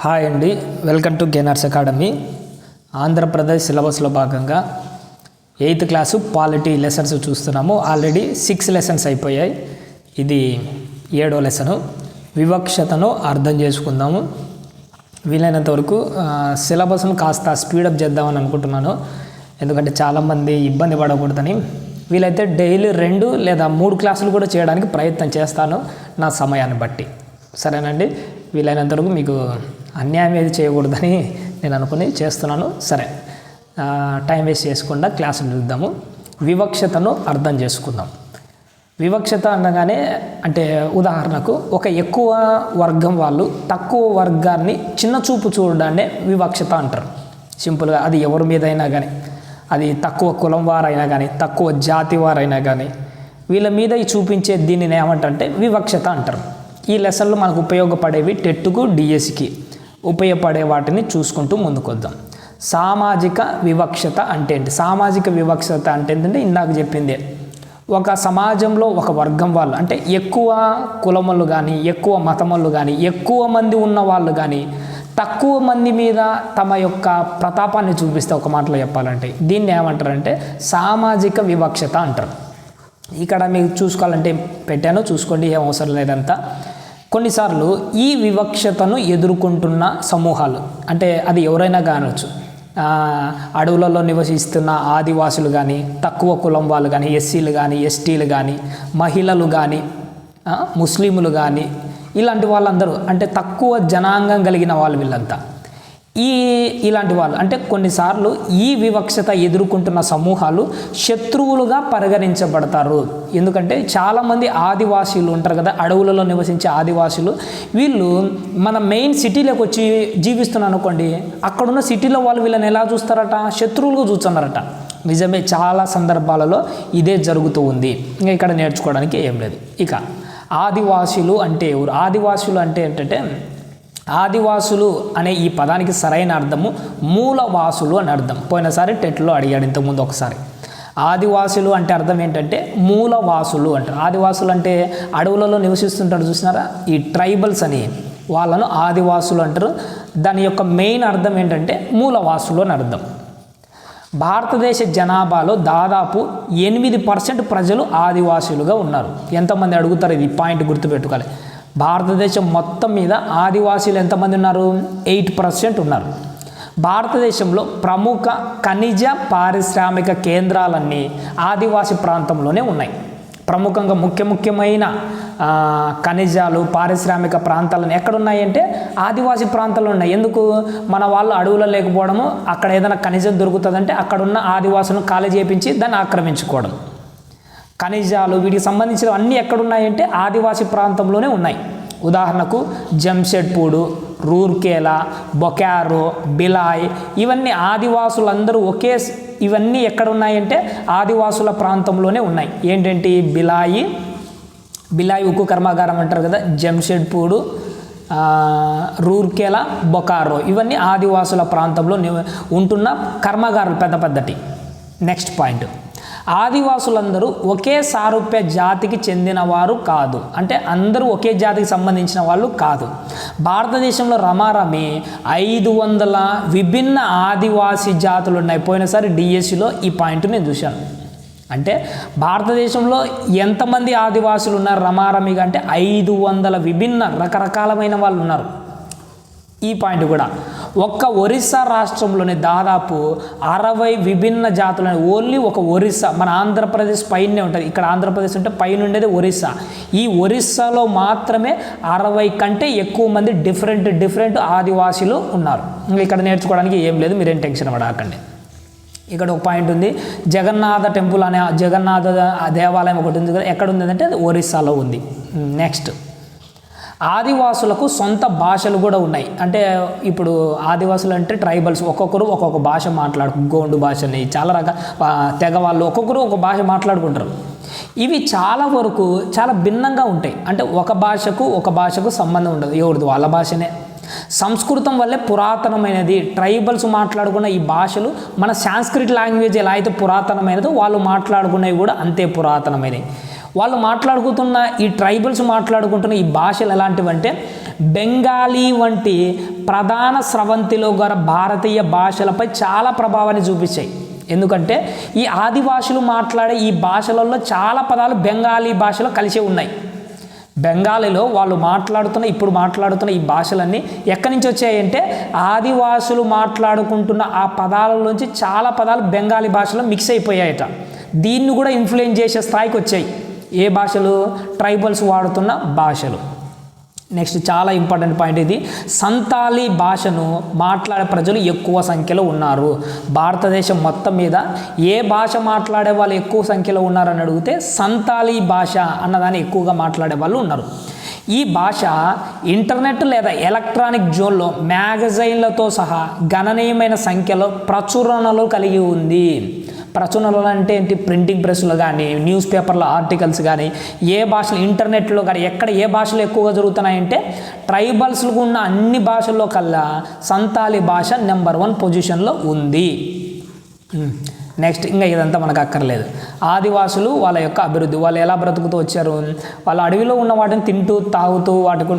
Hi అండి. Welcome to gainers academy. Andhra Pradesh సిలబస్లో భాగంగా ఎయిత్ క్లాసు పాలిటీ లెసన్స్ చూస్తున్నాము. ఆల్రెడీ సిక్స్ లెసన్స్ అయిపోయాయి. ఇది ఏడో లెసను. వివక్షతను అర్థం చేసుకుందాము. వీలైనంత వరకు సిలబస్ను కాస్త స్పీడప్ చేద్దామని అనుకుంటున్నాను. ఎందుకంటే చాలామంది ఇబ్బంది పడకూడదని. వీలైతే డైలీ రెండు లేదా మూడు క్లాసులు కూడా చేయడానికి ప్రయత్నం చేస్తాను నా సమయాన్ని బట్టి. సరేనండి? వీలైనంత వరకు మీకు అన్యాయం ఏది చేయకూడదని నేను అనుకుని చేస్తున్నాను. సరే టైం వేస్ట్ చేయకుండా క్లాసులు చూద్దాము వివక్షతను అర్థం చేసుకుందాం. వివక్షత అనగానే అంటే ఉదాహరణకు ఒక ఎక్కువ వర్గం వాళ్ళు తక్కువ వర్గాన్ని చిన్న చూపు చూడడాన్ని వివక్షత అంటారు. సింపుల్గా అది ఎవరి మీద అయినా కానీ అది తక్కువ కులం వారైనా కానీ తక్కువ జాతి వారైనా కానీ వీళ్ళ మీద చూపించే దీనిని ఏమంటారంటే వివక్షత అంటారు. ఈ లెసన్లు మనకు ఉపయోగపడేవి టెట్టుకు డిఎస్సికి. ఉపయోగపడే వాటిని చూసుకుంటూ ముందుకొద్దాం. సామాజిక వివక్షత అంటే ఏంటి? సామాజిక వివక్షత అంటే ఏంటంటే ఇందాక చెప్పిందే. ఒక సమాజంలో ఒక వర్గం వాళ్ళు అంటే ఎక్కువ కులములు కానీ ఎక్కువ మతములు కానీ ఎక్కువ మంది ఉన్న వాళ్ళు కానీ తక్కువ మంది మీద తమ యొక్క ప్రతాపాన్ని చూపిస్తే ఒక మాటలో చెప్పాలంటే దీన్ని ఏమంటారంటే సామాజిక వివక్షత అంటారు. ఇక్కడ మీకు చూసుకోవాలంటే పెట్టాను చూసుకోండి ఏం అవసరం లేదంతా. కొన్నిసార్లు ఈ వివక్షతను ఎదుర్కొంటున్న సమూహాలు అంటే అది ఎవరైనా కానొచ్చు. అడవులలో నివసిస్తున్న ఆదివాసులు కానీ తక్కువ కులం వాళ్ళు కానీ ఎస్సీలు కానీ ఎస్టీలు కానీ మహిళలు కానీ ముస్లింలు కానీ ఇలాంటి వాళ్ళందరూ అంటే తక్కువ జనాంగం కలిగిన వాళ్ళు వీళ్ళంతా. ఈ ఇలాంటి వాళ్ళు. అంటే కొన్నిసార్లు ఈ వివక్షత ఎదుర్కొంటున్న సమూహాలు శత్రువులుగా పరిగణించబడతారు. ఎందుకంటే చాలామంది ఆదివాసీలు ఉంటారు కదా అడవులలో నివసించే ఆదివాసులు. వీళ్ళు మన మెయిన్ సిటీలోకి వచ్చి జీవిస్తున్నాను అనుకోండి అక్కడున్న సిటీలో వాళ్ళు వీళ్ళని ఎలా చూస్తారట? శత్రువులుగా చూస్తున్నారట. నిజమే చాలా సందర్భాలలో ఇదే జరుగుతూ ఉంది. ఇంకా ఇక్కడ నేర్చుకోవడానికి ఏం లేదు. ఇక ఆదివాసులు అంటే ఎవరు? ఆదివాసులు అంటే ఏంటంటే ఆదివాసులు అనే ఈ పదానికి సరైన అర్థము మూలవాసులు అని అర్థం. పోయినసారి టెట్లో అడిగాడు ఇంతకుముందు ఒకసారి. ఆదివాసులు అంటే అర్థం ఏంటంటే మూలవాసులు అంటారు. ఆదివాసులు అంటే అడవులలో నివసిస్తుంటారు చూసినారా? ఈ ట్రైబల్స్ అని వాళ్ళను ఆదివాసులు అంటారు. దాని యొక్క మెయిన్ అర్థం ఏంటంటే మూలవాసులు అని అర్థం. భారతదేశ జనాభాలో దాదాపు ఎనిమిది పర్సెంట్ ప్రజలు ఆదివాసులుగా ఉన్నారు. ఎంతమంది అడుగుతారు ఇది? పాయింట్ గుర్తుపెట్టుకోవాలి. భారతదేశం మొత్తం మీద ఆదివాసీలు ఎంతమంది ఉన్నారు? ఎయిట్ పర్సెంట్ ఉన్నారు. భారతదేశంలో ప్రముఖ ఖనిజ పారిశ్రామిక కేంద్రాలన్నీ ఆదివాసీ ప్రాంతంలోనే ఉన్నాయి. ప్రముఖంగా ముఖ్య ముఖ్యమైన ఖనిజాలు పారిశ్రామిక ప్రాంతాలను ఎక్కడున్నాయంటే ఆదివాసీ ప్రాంతాల్లో ఉన్నాయి. ఎందుకు? మన వాళ్ళు అడవులో లేకపోవడము అక్కడ ఏదైనా ఖనిజం దొరుకుతుందంటే అక్కడున్న ఆదివాసులను ఖాళీ చేపించి దాన్ని ఆక్రమించుకోవడం. ఖనిజాలు వీటికి సంబంధించిన అన్నీ ఎక్కడున్నాయంటే ఆదివాసీ ప్రాంతంలోనే ఉన్నాయి. ఉదాహరణకు జంషెడ్పూడు రూర్కేలా బొకారో బిలాయ్ ఇవన్నీ ఆదివాసులందరూ ఒకే ఇవన్నీ ఎక్కడ ఉన్నాయంటే ఆదివాసుల ప్రాంతంలోనే ఉన్నాయి. ఏంటంటే బిలాయి బిలాయి ఉక్కు కర్మాగారం అంటారు కదా జంషెడ్పూడు రూర్కేలా బొకారో ఇవన్నీ ఆదివాసుల ప్రాంతంలో ఉంటున్న కర్మాగారాలు పెద్ద పెద్దటి. Next point. ఆదివాసులందరూ ఒకే సారూప్య జాతికి చెందినవారు కాదు. అంటే అందరూ ఒకే జాతికి సంబంధించిన వాళ్ళు కాదు. భారతదేశంలో రమారమి ఐదు వందల విభిన్న ఆదివాసీ జాతులు ఉన్నాయి. పోయినసారి డిఎస్సిలో ఈ పాయింట్ నేను చూశాను. అంటే భారతదేశంలో ఎంతమంది ఆదివాసులు ఉన్నారు? రమారమిగా అంటే ఐదు వందల విభిన్న రకరకాలమైన వాళ్ళు ఉన్నారు. ఈ పాయింట్ కూడా. ఒక్క ఒరిస్సా రాష్ట్రంలోనే దాదాపు అరవై విభిన్న జాతులు ఓన్లీ ఒక ఒరిస్సా. మన ఆంధ్రప్రదేశ్ పైనే ఉంటుంది. ఇక్కడ ఆంధ్రప్రదేశ్ ఉంటే పైన ఉండేది ఒరిస్సా. ఈ ఒరిస్సాలో మాత్రమే అరవై కంటే ఎక్కువ మంది డిఫరెంట్ డిఫరెంట్ ఆదివాసీలు ఉన్నారు. ఇక్కడ నేర్చుకోవడానికి ఏం లేదు మీరేం టెన్షన్ పడకండి. ఇక్కడ ఒక పాయింట్ ఉంది. జగన్నాథ టెంపుల్ అనే జగన్నాథ దేవాలయం ఒకటి ఉంది కదా ఎక్కడ ఉంది అంటే అది ఒరిస్సాలో ఉంది. నెక్స్ట్. ఆదివాసులకు సొంత భాషలు కూడా ఉన్నాయి. అంటే ఇప్పుడు ఆదివాసులు అంటే ట్రైబల్స్ ఒక్కొక్కరు ఒక్కొక్క భాష మాట్లాడు గోండు భాషని చాలా రకాల తెగ వాళ్ళు ఒక్కొక్కరు ఒక భాష మాట్లాడుకుంటారు. ఇవి చాలా వరకు చాలా భిన్నంగా ఉంటాయి. అంటే ఒక భాషకు ఒక భాషకు సంబంధం ఉండదు. ఎవరిది? వాళ్ళ భాషనే. సంస్కృతం వల్లే పురాతనమైనది. ట్రైబల్స్ మాట్లాడుకున్న ఈ భాషలు మన సాంస్క్రిట్ లాంగ్వేజ్ ఎలా అయితే పురాతనమైనదో వాళ్ళు మాట్లాడుకునేవి కూడా అంతే పురాతనమైనవి. వాళ్ళు మాట్లాడుకుంటున్న ఈ ట్రైబల్స్ మాట్లాడుకుంటున్న ఈ భాషలు ఎలాంటివంటే బెంగాలీ వంటి ప్రధాన స్రవంతిలో గల భారతీయ భాషలపై చాలా ప్రభావాన్ని చూపించాయి. ఎందుకంటే ఈ ఆదివాసులు మాట్లాడే ఈ భాషలలో చాలా పదాలు బెంగాలీ భాషలో కలిసి ఉన్నాయి. బెంగాలీలో వాళ్ళు మాట్లాడుతున్న ఇప్పుడు మాట్లాడుతున్న ఈ భాషలన్నీ ఎక్కడి నుంచి వచ్చాయంటే ఆదివాసులు మాట్లాడుకుంటున్న ఆ పదాలలోంచి చాలా పదాలు బెంగాలీ భాషలో మిక్స్ అయిపోయాయట. దీన్ని కూడా ఇన్ఫ్లుయెన్స్ చేసే స్థాయికి వచ్చాయి. ఏ భాషలు? ట్రైబల్స్ వాడుతున్న భాషలు. నెక్స్ట్ చాలా ఇంపార్టెంట్ పాయింట్ ఇది. సంతాలీ భాషను మాట్లాడే ప్రజలు ఎక్కువ సంఖ్యలో ఉన్నారు. భారతదేశం మొత్తం మీద ఏ భాష మాట్లాడే వాళ్ళు ఎక్కువ సంఖ్యలో ఉన్నారని అడిగితే సంతాలీ భాష అన్నదాన్ని ఎక్కువగా మాట్లాడే వాళ్ళు ఉన్నారు. ఈ భాష ఇంటర్నెట్ లేదా ఎలక్ట్రానిక్ జోన్లో మ్యాగజైన్లతో సహా గణనీయమైన సంఖ్యలో ప్రచురణలు కలిగి ఉంది. ప్రచురణలు అంటే ఏంటి? ప్రింటింగ్ ప్రెస్లో కానీ న్యూస్ పేపర్లో ఆర్టికల్స్ కానీ ఏ భాషలు ఇంటర్నెట్లో కానీ ఎక్కడ ఏ భాషలు ఎక్కువగా జరుగుతున్నాయంటే ట్రైబల్స్లకు ఉన్న అన్ని భాషల్లో కల్లా సంతాలి భాష నెంబర్ వన్ పొజిషన్లో ఉంది. నెక్స్ట్ ఇంకా ఇదంతా మనకు అక్కర్లేదు. ఆదివాసులు వాళ్ళ యొక్క అభివృద్ధి వాళ్ళు ఎలా బ్రతుకుతూ వచ్చారు? వాళ్ళ అడవిలో ఉన్న వాటిని తింటూ తాగుతూ వాటికి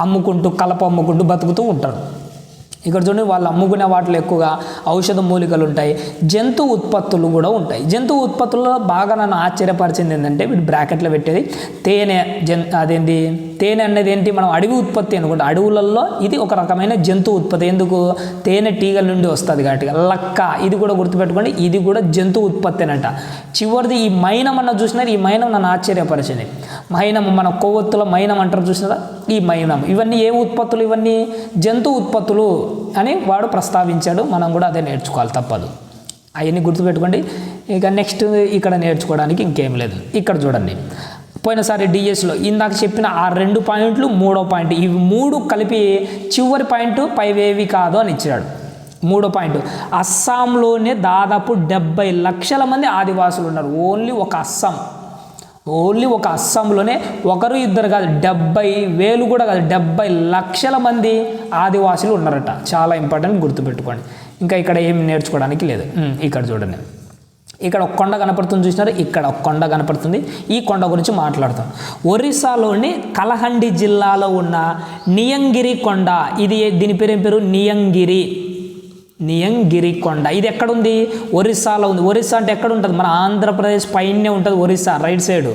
అమ్ముకుంటూ కలప అమ్ముకుంటూ బతుకుతూ ఉంటారు. ఇక్కడ చూడండి వాళ్ళు అమ్ముకునే వాటిలో ఎక్కువగా ఔషధ మూలికలు ఉంటాయి. జంతు ఉత్పత్తులు కూడా ఉంటాయి. జంతు ఉత్పత్తుల్లో బాగా నన్ను ఆశ్చర్యపరిచింది ఏంటంటే వీడు బ్రాకెట్లో పెట్టేది తేనె జన్ అదేంటి తేనె అనేది ఏంటి? మనం అడవి ఉత్పత్తి అనుకుంటాం. అడవులలో ఇది ఒక రకమైన జంతు ఉత్పత్తి. ఎందుకు? తేనె టీగల నుండి వస్తుంది కాబట్టి. లక్క ఇది కూడా గుర్తుపెట్టుకోండి ఇది కూడా జంతు ఉత్పత్తి అనట చివరిది ఈ మైనం అన్న చూసినారు. ఈ మైనం నన్ను ఆశ్చర్యపరిచింది. మైనం మన కొవ్వొత్తుల మైనం అంటారు చూసినారా? ఈ మైనం ఇవన్నీ ఏ ఉత్పత్తులు? ఇవన్నీ జంతు ఉత్పత్తులు అని వాడు ప్రస్తావించాడు. మనం కూడా అదే నేర్చుకోవాలి తప్పదు. అవన్నీ గుర్తుపెట్టుకోండి. ఇక నెక్స్ట్ ఇక్కడ నేర్చుకోవడానికి ఇంకేం లేదు. ఇక్కడ చూడండి. పోయినసారి డిఎస్లో ఇందాక చెప్పిన ఆ రెండు పాయింట్లు మూడో పాయింట్. ఇవి మూడు కలిపి చివరి పాయింట్ పైవేవి కాదు అని ఇచ్చాడు మూడో పాయింట్. అస్సాంలోనే దాదాపు డెబ్బై లక్షల మంది ఆదివాసులు ఉన్నారు. ఓన్లీ ఒక అస్సాం. ఓన్లీ ఒక అస్సాంలోనే ఒకరు ఇద్దరు కాదు డెబ్బై వేలు కూడా కాదు డెబ్బై లక్షల మంది ఆదివాసులు ఉన్నారట. చాలా ఇంపార్టెంట్ గుర్తుపెట్టుకోండి. ఇంకా ఇక్కడ ఏం నేర్చుకోవడానికి లేదు. ఇక్కడ చూడండి. ఇక్కడ ఒక కొండ కనపడుతుంది చూసినారు? ఇక్కడ ఒక కొండ కనపడుతుంది. ఈ కొండ గురించి మాట్లాడతాం. ఒరిస్సాలోని కలహండి జిల్లాలో ఉన్న నియంగిరి కొండ. ఇది దీని పేరు ఏం పేరు? నియంగిరి. నియంగిరి కొండ. ఇది ఎక్కడుంది? ఒరిస్సాలో ఉంది. ఒరిస్సా అంటే ఎక్కడ ఉంటుంది మన ఆంధ్రప్రదేశ్ పైనే ఉంటుంది ఒరిస్సా రైట్ సైడ్.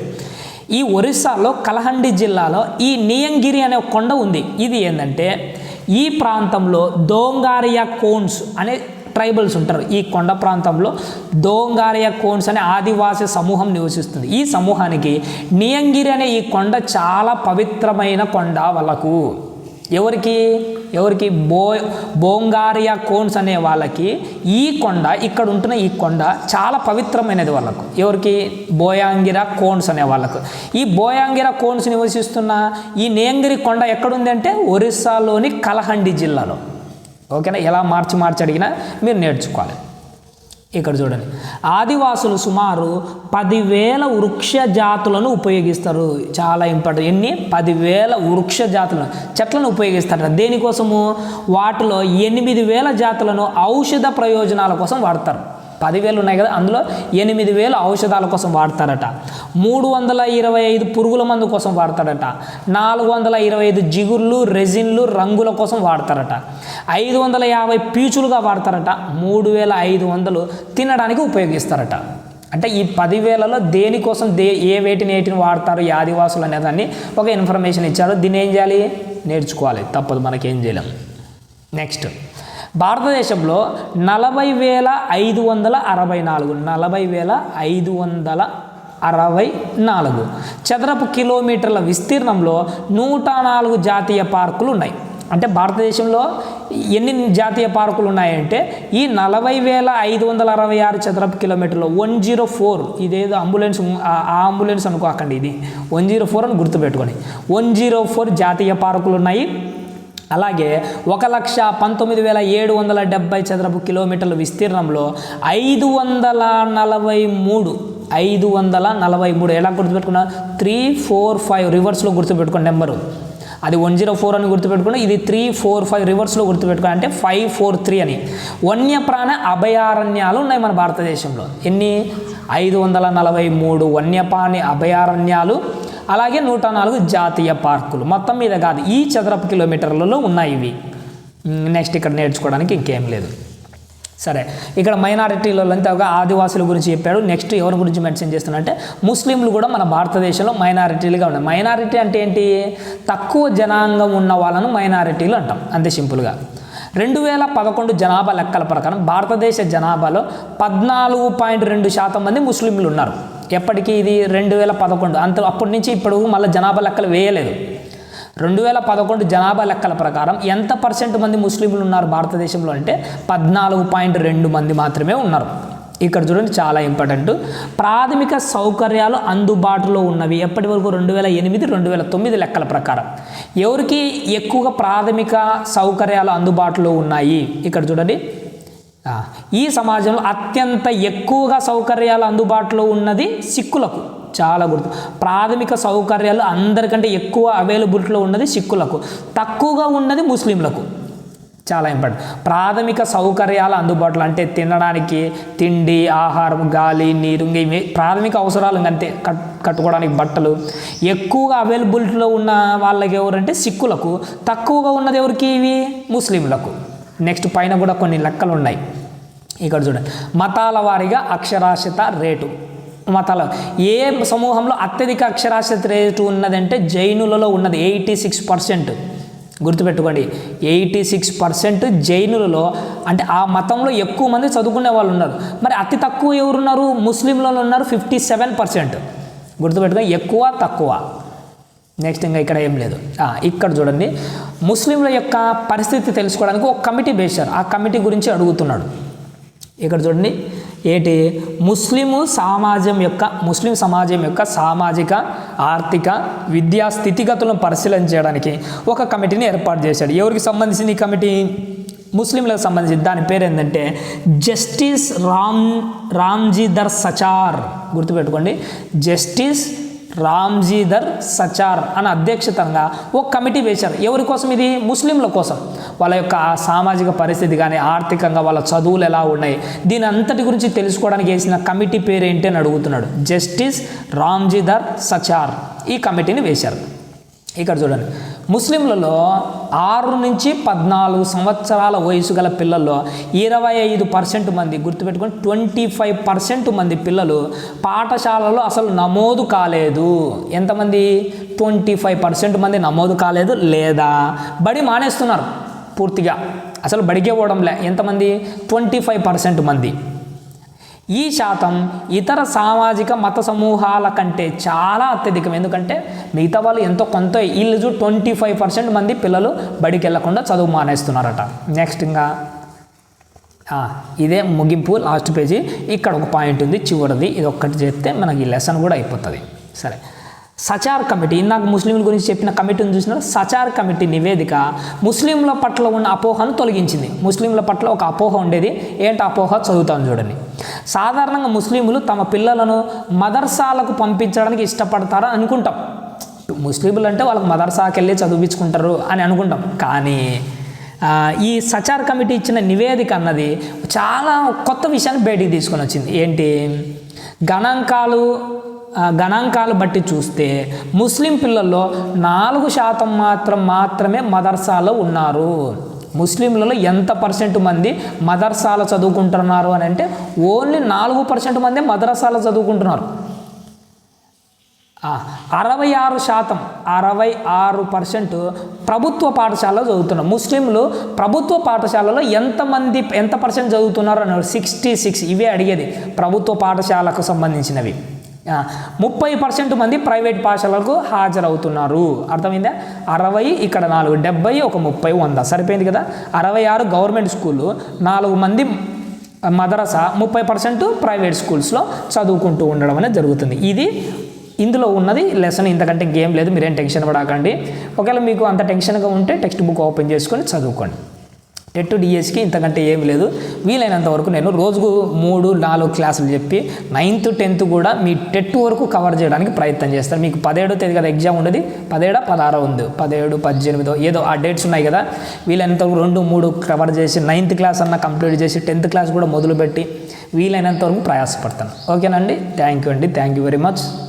ఈ ఒరిస్సాలో కలహండి జిల్లాలో ఈ నియంగిరి అనే కొండ ఉంది. ఇది ఏంటంటే ఈ ప్రాంతంలో దోంగారియా కోన్స్ అనే ట్రైబల్స్ ఉంటారు. ఈ కొండ ప్రాంతంలో దోంగారియా కోన్స్ అనే ఆదివాసి సమూహం నివసిస్తుంది. ఈ సమూహానికి నియంగిరి అనే ఈ కొండ చాలా పవిత్రమైన కొండ వాళ్ళకు ఎవరికి? ఎవరికి? బో బోంగారియా కోన్స్ అనే వాళ్ళకి ఈ కొండ ఇక్కడ ఉంటున్న ఈ కొండ చాలా పవిత్రమైనది వాళ్ళకు. ఎవరికి? బోయాంగిరా కోన్స్ అనే వాళ్ళకు. ఈ బోయాంగిరా కోన్స్ నివసిస్తున్న ఈ నేంగిరి కొండ ఎక్కడుంది అంటే ఒరిస్సాలోని కలహండి జిల్లాలో. ఓకేనా? ఎలా మార్చి మార్చి అడిగినా మీరు నేర్చుకోవాలి. ఇక్కడ చూడండి. ఆదివాసులు సుమారు పదివేల వృక్ష జాతులను ఉపయోగిస్తారు. చాలా ఇంపార్టెంట్. ఎన్ని? పదివేల వృక్ష జాతులను చెట్లను ఉపయోగిస్తారు దేనికోసము? వాటిలో ఎనిమిది వేల జాతులను ఔషధ ప్రయోజనాల కోసం వాడతారు. పదివేలు ఉన్నాయి కదా అందులో ఎనిమిది వేలు ఔషధాల కోసం వాడతారట. మూడు వందల ఇరవై ఐదు పురుగుల మందు కోసం వాడతారట. నాలుగు వందల ఇరవై ఐదు జిగుర్లు రెజిన్లు రంగుల కోసం వాడతారట. ఐదు వందల యాభై పీచులుగా వాడతారట. మూడు వేల ఐదు వందలు తినడానికి ఉపయోగిస్తారట. అంటే ఈ పదివేలలో దేనికోసం దే ఏ వేటిని ఏటిని వాడతారు ఈ ఆదివాసులు అనేదాన్ని ఒక ఇన్ఫర్మేషన్ ఇచ్చారు. దీన్ని ఏం చేయాలి? నేర్చుకోవాలి. తప్పదు మనకేం చేయలేం. నెక్స్ట్. భారతదేశంలో నలభై వేల ఐదు వందల అరవై నాలుగు నలభై వేల ఐదు వందల అరవై నాలుగు. చదరపు కిలోమీటర్ల విస్తీర్ణంలో నూట నాలుగు జాతీయ పార్కులు ఉన్నాయి. అంటే భారతదేశంలో ఎన్ని జాతీయ పార్కులు ఉన్నాయంటే ఈ నలభై వేల ఐదు వందల అరవై ఆరు చదరపు కిలోమీటర్లు వన్ జీరో ఫోర్. ఇదేదో అంబులెన్స్ ఆ అంబులెన్స్ అనుకోకండి ఇది. వన్ జీరో ఫోర్ అని గుర్తుపెట్టుకొని వన్ జీరో ఫోర్ జాతీయ పార్కులు ఉన్నాయి. అలాగే ఒక లక్ష పంతొమ్మిది వేల ఏడు వందల డెబ్బై చదరపు కిలోమీటర్ల విస్తీర్ణంలో ఐదు వందల నలభై మూడు ఐదు వందల నలభై మూడు. ఎలా గుర్తుపెట్టుకున్నా? త్రీ ఫోర్ ఫైవ్ రివర్స్లో గుర్తుపెట్టుకోండి నెంబరు. అది వన్ జీరో ఫోర్ అని గుర్తుపెట్టుకుని ఇది త్రీ ఫోర్ ఫైవ్ రివర్స్లో గుర్తుపెట్టుకుని అంటే ఫైవ్ ఫోర్ త్రీ అని. వన్యప్రాణ అభయారణ్యాలు ఉన్నాయి మన భారతదేశంలో. ఎన్ని? ఐదు వందల నలభై మూడు వన్యప్రాణి అభయారణ్యాలు అలాగే నూట నాలుగు జాతీయ పార్కులు. మొత్తం మీద కాదు ఈ చదరపు కిలోమీటర్లలో ఉన్నాయి ఇవి. నెక్స్ట్ ఇక్కడ నేర్చుకోవడానికి ఇంకేం లేదు. సరే ఇక్కడ మైనారిటీలంతా ఒక ఆదివాసుల గురించి చెప్పాడు. నెక్స్ట్ ఎవరి గురించి మెన్షన్ చేస్తున్నాడంటే ముస్లింలు కూడా మన భారతదేశంలో మైనారిటీలుగా ఉన్నాయి. మైనారిటీ అంటే ఏంటి? తక్కువ జనాంగం ఉన్న వాళ్ళను మైనారిటీలు అంటాం. అంతే సింపుల్గా. రెండు వేల పదకొండు జనాభా లెక్కల ప్రకారం భారతదేశ జనాభాలో పద్నాలుగు పాయింట్ రెండు శాతం మంది ముస్లింలు ఉన్నారు. ఎప్పటికీ ఇది రెండు వేల పదకొండు. అంత అప్పటి నుంచి ఇప్పుడు మళ్ళీ జనాభా లెక్కలు వేయలేదు. రెండు వేల పదకొండు జనాభా లెక్కల ప్రకారం ఎంత పర్సెంట్ మంది ముస్లింలు ఉన్నారు భారతదేశంలో అంటే పద్నాలుగు పాయింట్ రెండు మంది మాత్రమే ఉన్నారు. ఇక్కడ చూడండి చాలా ఇంపార్టెంట్. ప్రాథమిక సౌకర్యాలు అందుబాటులో ఉన్నవి ఎప్పటి వరకు? రెండు వేల ఎనిమిది రెండు వేల తొమ్మిది లెక్కల ప్రకారం. ఎవరికి ఎక్కువగా ప్రాథమిక సౌకర్యాలు అందుబాటులో ఉన్నాయి? ఇక్కడ చూడండి. ఈ సమాజంలో అత్యంత ఎక్కువగా సౌకర్యాలు అందుబాటులో ఉన్నది సిక్కులకు. చాలా గుర్తు. ప్రాథమిక సౌకర్యాలు అందరికంటే ఎక్కువ అవైలబిలిటీలో ఉన్నది సిక్కులకు. తక్కువగా ఉన్నది ముస్లింలకు. చాలా ఇంపార్టెంట్ ప్రాథమిక సౌకర్యాలు అందుబాటులో అంటే తినడానికి తిండి ఆహారం గాలి నీరు ఇవి ప్రాథమిక అవసరాలు అంతే. కట్ కట్టుకోవడానికి బట్టలు. ఎక్కువగా అవైలబిలిటీలో ఉన్న వాళ్ళకి ఎవరంటే సిక్కులకు. తక్కువగా ఉన్నది ఎవరికి? ఇవి ముస్లింలకు. నెక్స్ట్ పైన కూడా కొన్ని లెక్కలు ఉన్నాయి. ఇక్కడ చూడండి. మతాల వారీగా అక్షరాస్యత రేటు. మతాల ఏ సమూహంలో అత్యధిక అక్షరాస్యత రేటు ఉన్నదంటే జైనులలో ఉన్నది. Eighty six percent. గుర్తుపెట్టుకోండి. ఎయిటీ సిక్స్ పర్సెంట్ జైనులలో అంటే ఆ మతంలో ఎక్కువ మంది చదువుకునే వాళ్ళు ఉన్నారు. మరి అతి తక్కువ ఎవరున్నారు? ముస్లింలలో ఉన్నారు ఫిఫ్టీ సెవెన్ పర్సెంట్. గుర్తుపెట్టుకో ఎక్కువ తక్కువ. నెక్స్ట్ ఇంకా ఇక్కడ ఏం లేదు. ఇక్కడ చూడండి. ముస్లింల యొక్క పరిస్థితి తెలుసుకోవడానికి ఒక కమిటీ వేశారు ఆ కమిటీ గురించి అడుగుతున్నాడు. ఇక్కడ చూడండి. ఏటి? ముస్లిము సమాజం యొక్క ముస్లిం సమాజం యొక్క సామాజిక ఆర్థిక విద్యా స్థితిగతులను పరిశీలన చేయడానికి ఒక కమిటీని ఏర్పాటు చేశాడు. ఎవరికి సంబంధించిన ఈ కమిటీ? ముస్లింలకు సంబంధించి దాని పేరు ఏంటంటే జస్టిస్ రామ్ రామ్జీదర్ సచార్. గుర్తుపెట్టుకోండి. జస్టిస్ రామ్జీధర్ సచార్ అని అధ్యక్షతంగా ఒక కమిటీ వేశారు. ఎవరి కోసం ఇది? ముస్లింల కోసం. వాళ్ళ యొక్క సామాజిక పరిస్థితి కానీ ఆర్థికంగా వాళ్ళ చదువులు ఎలా ఉన్నాయి? దీని అంతటి గురించి తెలుసుకోవడానికి వేసిన కమిటీ పేరు ఏంటి అని అడుగుతున్నాడు. జస్టిస్ రామ్జీధర్ సచార్ ఈ కమిటీని వేశారు. ఇక్కడ చూడండి. ముస్లింలలో ఆరు నుంచి పద్నాలుగు సంవత్సరాల వయసు గల పిల్లల్లో ఇరవై ఐదు పర్సెంట్ మంది గుర్తుపెట్టుకొని ట్వంటీ ఫైవ్ పర్సెంట్ మంది పిల్లలు పాఠశాలలో అసలు నమోదు కాలేదు. ఎంతమంది ట్వంటీ ఫైవ్ పర్సెంట్ మంది నమోదు కాలేదు లేదా? బడి మానేస్తున్నారు పూర్తిగా. అసలు బడికే పోవడంలే. ఎంతమంది ట్వంటీ ఫైవ్ పర్సెంట్ మంది. ఈ శాతం ఇతర సామాజిక మత సమూహాల కంటే చాలా అత్యధికం. ఎందుకంటే మిగతా వాళ్ళు ఎంతో కొంత వీళ్ళు ట్వంటీ ఫైవ్ పర్సెంట్ మంది పిల్లలు బడికి వెళ్ళకుండా చదువు మానేస్తున్నారట. నెక్స్ట్ ఇంకా ఇదే ముగింపు లాస్ట్ పేజీ ఇక్కడ ఒక పాయింట్ ఉంది చివరిది. ఇది ఒక్కటి చేస్తే మనకి ఈ లెసన్ కూడా అయిపోతుంది. సరే. సచార్ కమిటీ ఇందాక ముస్లింల గురించి చెప్పిన కమిటీని చూసినారు సచార్ కమిటీ నివేదిక ముస్లింల పట్ల ఉన్న అపోహను తొలగించింది. ముస్లింల పట్ల ఒక అపోహ ఉండేది. ఏంటి అపోహ? చదువుతాను చూడండి. సాధారణంగా ముస్లింలు తమ పిల్లలను మదర్సాలకు పంపించడానికి ఇష్టపడతారని అనుకుంటాం. ముస్లింలు అంటే వాళ్ళకి మదర్సాకి వెళ్ళి చదివించుకుంటారు అని అనుకుంటాం. కానీ ఈ సచార్ కమిటీ ఇచ్చిన నివేదిక అన్నది చాలా కొత్త విషయాన్ని బయటికి తీసుకొని వచ్చింది. ఏంటి? గణాంకాలు గణాంకాలు బట్టి చూస్తే ముస్లిం పిల్లల్లో నాలుగు శాతం మాత్రం మాత్రమే మదర్సాలో ఉన్నారు. ముస్లింలలో ఎంత పర్సెంట్ మంది మదర్సాలో చదువుకుంటున్నారు అని అంటే ఓన్లీ నాలుగు పర్సెంట్ మంది మదర్సాలో చదువుకుంటున్నారు. అరవై ఆరు శాతం అరవై ఆరు పర్సెంట్ ప్రభుత్వ పాఠశాలలో చదువుతున్నారు. ముస్లింలు ప్రభుత్వ పాఠశాలలో ఎంతమంది ఎంత పర్సెంట్ చదువుతున్నారు అన్నారు? సిక్స్టీ సిక్స్ ఇవే అడిగేది ప్రభుత్వ పాఠశాలకు సంబంధించినవి. ముప్పై పర్సెంట్ మంది ప్రైవేట్ పాఠశాలకు హాజరవుతున్నారు. అర్థమైందా? అరవై ఇక్కడ నాలుగు డెబ్బై ఒక ముప్పై వంద. సరిపోయింది కదా? అరవై ఆరు గవర్నమెంట్ స్కూలు నాలుగు మంది మదరసా ముప్పై పర్సెంట్ ప్రైవేట్ స్కూల్స్లో చదువుకుంటూ ఉండడం అనేది జరుగుతుంది. ఇది ఇందులో ఉన్నది లెసన్. ఇంతకంటే ఇంకేం లేదు మీరేం టెన్షన్ పడకండి. ఒకవేళ మీకు అంత టెన్షన్గా ఉంటే టెక్స్ట్ బుక్ ఓపెన్ చేసుకొని చదువుకోండి. టెట్ డిఎస్కి ఇంతకంటే ఏమి లేదు. వీలైనంత వరకు నేను రోజుకు మూడు నాలుగు క్లాసులు చెప్పి నైన్త్ టెన్త్ కూడా మీ టెట్ వరకు కవర్ చేయడానికి ప్రయత్నం చేస్తాను. మీకు పదిహేడో తేదీ కదా ఎగ్జామ్ ఉండేది? పదిహేడో పదహారో ఉంది. పదిహేడు పద్దెనిమిదో ఏదో ఆ డేట్స్ ఉన్నాయి కదా. వీలైనంత వరకు రెండు మూడు కవర్ చేసి నైన్త్ క్లాస్ అన్న కంప్లీట్ చేసి టెన్త్ క్లాస్ కూడా మొదలుపెట్టి వీలైనంత వరకు ప్రయాసపడతాను. ఓకేనండి థ్యాంక్ యూ అండి. Thank you very much.